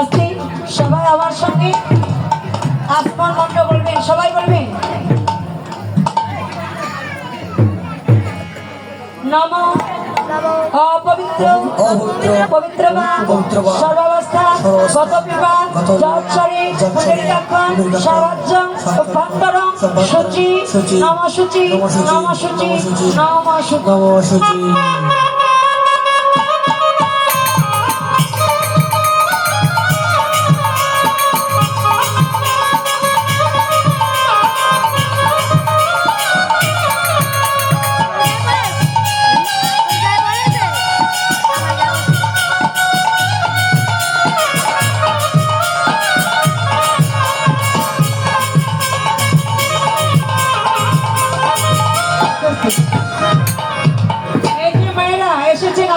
আজকে সবাই আমার সঙ্গে আসমান মন্ডল বলবেন সবাই বলবেন। নম অপবিত্র, পবিত্র সর্বাবস্থা গত বিবাহ জলচরে পুনরিলক্ষণ সাহায্য ভান্ডরম সূচি নম সূচি নম সূচি নম সূচি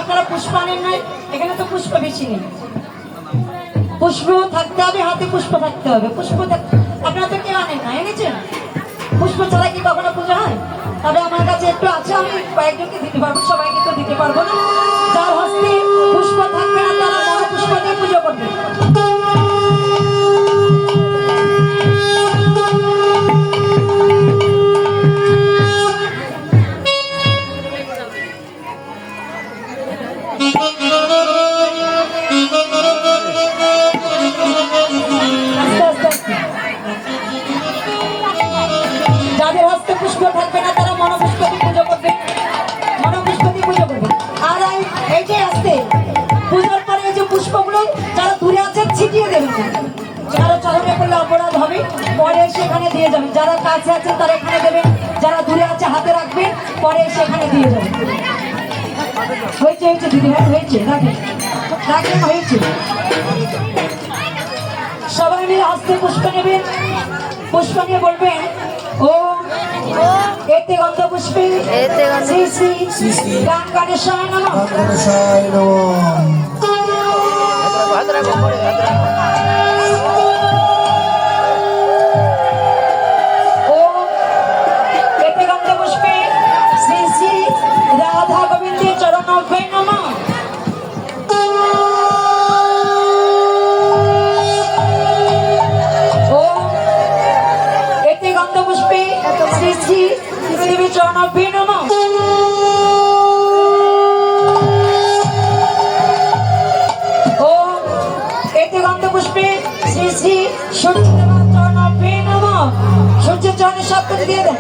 আপনারা পুষ্প আনেন নাই, এখানে তো পুষ্প বেশি নেই। পুষ্প থাকতে হবে, হাতে পুষ্প থাকতে হবে। পুষ্প আপনারা তো কেউ আনেন না, এনেছেন? পুষ্প ছাড়া কি কখনো পুজো হয়? তবে আমার কাছে একটু আছে, আমি কয়েকজনকে দিতে পারব, সবাইকে তো দিতে পারব না। যার হস্তে পুষ্প থাকবে ছিটিয়ে দেবেন যারা চরণে করলে অপরাধ হবে পরে সেখানে দিয়ে যাবেন যারা কাছে আছেন তারা এখানে দেবেন যারা দূরে আছে হাতে রাখবেন পরে সেখানে দিয়ে যাবেন হয়েছে হয়েছে দিদি ভাই হয়েছে রাখেন রাখেন হয়েছে সবাই মিলে হস্তে পুষ্প নেবেন পুষ্প নিয়ে বলবেন ও এতে গন্ধ পুষ্পে শ্রী শ্রী শ্রী গান গণেশায় নমঃ রাধা গোবিন্দের চরণ অভ্যয় নমঃ সূর্য চরণ সূর্যের চরণের কিছু দিয়ে দেন